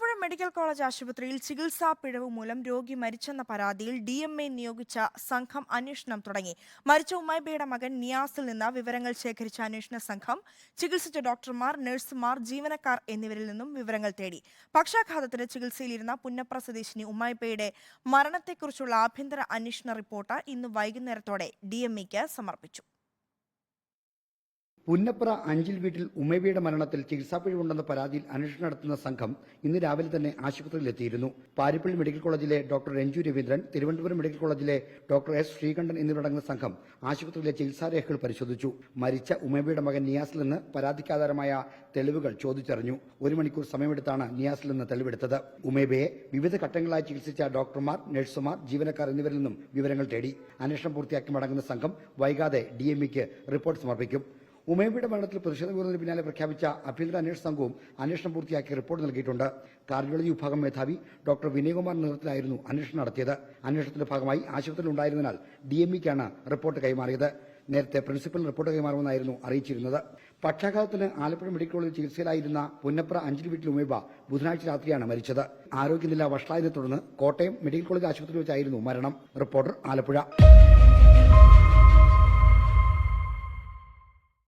Alappuzha medical college ആശുപത്രിയിൽ ചികിത്സാ പിഴവ് മൂലം രോഗി മരിച്ചെന്ന പരാതിയിൽ ഡി എം എ നിയോഗിച്ച സംഘം അന്വേഷണം തുടങ്ങി. മരിച്ച ഉമ്മൈബയുടെ മകൻ നിയാസിൽ നിന്ന് വിവരങ്ങൾ ശേഖരിച്ച അന്വേഷണ സംഘം ചികിത്സിച്ച ഡോക്ടർമാർ നഴ്സുമാർ ജീവനക്കാർ എന്നിവരിൽ നിന്നും വിവരങ്ങൾ തേടി. പക്ഷാഘാതത്തിന് ചികിത്സയിലിരുന്ന പുന്നപ്ര സ്വദേശിനി ഉമ്മൈബയുടെ മരണത്തെക്കുറിച്ചുള്ള ആഭ്യന്തര അന്വേഷണ റിപ്പോർട്ട് ഇന്ന് വൈകുന്നേരത്തോടെ ഡി എം സമർപ്പിച്ചു. പുന്നപ്ര അഞ്ചിൽ വീട്ടിൽ ഉമേബിയുടെ മരണത്തിൽ ചികിത്സാപ്പിഴവുണ്ടെന്ന പരാതിയിൽ അന്വേഷണം നടത്തുന്ന സംഘം ഇന്ന് രാവിലെ തന്നെ ആശുപത്രിയിലെത്തിയിരുന്നു. പാരിപ്പള്ളി മെഡിക്കൽ കോളേജിലെ ഡോക്ടർ രഞ്ജു രവീന്ദ്രൻ തിരുവനന്തപുരം മെഡിക്കൽ കോളേജിലെ ഡോക്ടർ എസ് ശ്രീകണ്ഠൻ എന്നിവരടങ്ങുന്ന സംഘം ആശുപത്രിയിലെ ചികിത്സാരേഖകൾ പരിശോധിച്ചു. മരിച്ച ഉമേബിയുടെ മകൻ നിയാസിൽ നിന്ന് പരാതിക്കാധാരമായ തെളിവുകൾ ചോദിച്ചറിഞ്ഞു. ഒരു മണിക്കൂർ സമയമെടുത്താണ് നിയാസിൽ നിന്ന് തെളിവെടുത്തത്. ഉമേബയെ വിവിധ ഘട്ടങ്ങളായി ചികിത്സിച്ച ഡോക്ടർമാർ നഴ്സുമാർ ജീവനക്കാർ എന്നിവരിൽ നിന്നും വിവരങ്ങൾ തേടി. അന്വേഷണം പൂർത്തിയാക്കി മടങ്ങുന്ന സംഘം വൈകാതെ ഡി റിപ്പോർട്ട് സമർപ്പിക്കും. ഉമേബിയുടെ മരണത്തിൽ പ്രതിഷേധം ഉയർന്നതിന് പിന്നാലെ പ്രഖ്യാപിച്ച അഭ്യന്തര അന്വേഷണ സംഘവും അന്വേഷണം പൂർത്തിയാക്കി റിപ്പോർട്ട് നൽകിയിട്ടുണ്ട്. കാർഡിയോളജി വിഭാഗം മേധാവി ഡോക്ടർ വിനയകുമാർ നേതൃത്വത്തിലായിരുന്നു അന്വേഷണം നടത്തിയത്. അന്വേഷണത്തിന്റെ ഭാഗമായി ആശുപത്രിയിൽ ഉണ്ടായിരുന്നതിനാൽ ഡി എം ഇക്കാണ് റിപ്പോർട്ട് കൈമാറിയത്. നേരത്തെ പ്രിൻസിപ്പൽ റിപ്പോർട്ട് കൈമാറുമെന്നായിരുന്നു അറിയിച്ചിരുന്നത്. പക്ഷാഘാതത്തിന് ആലപ്പുഴ മെഡിക്കൽ കോളേജിൽ ചികിത്സയിലായിരുന്ന പുന്നപ്ര അഞ്ചിൽ വീട്ടിൽ ഉമേബ ബുധനാഴ്ച രാത്രിയാണ് മരിച്ചത്. ആരോഗ്യനില വഷളായതിനെ തുടർന്ന് കോട്ടയം മെഡിക്കൽ കോളേജ് ആശുപത്രിയിൽ വെച്ചായിരുന്നു മരണം. റിപ്പോർട്ടർ ആലപ്പുഴ.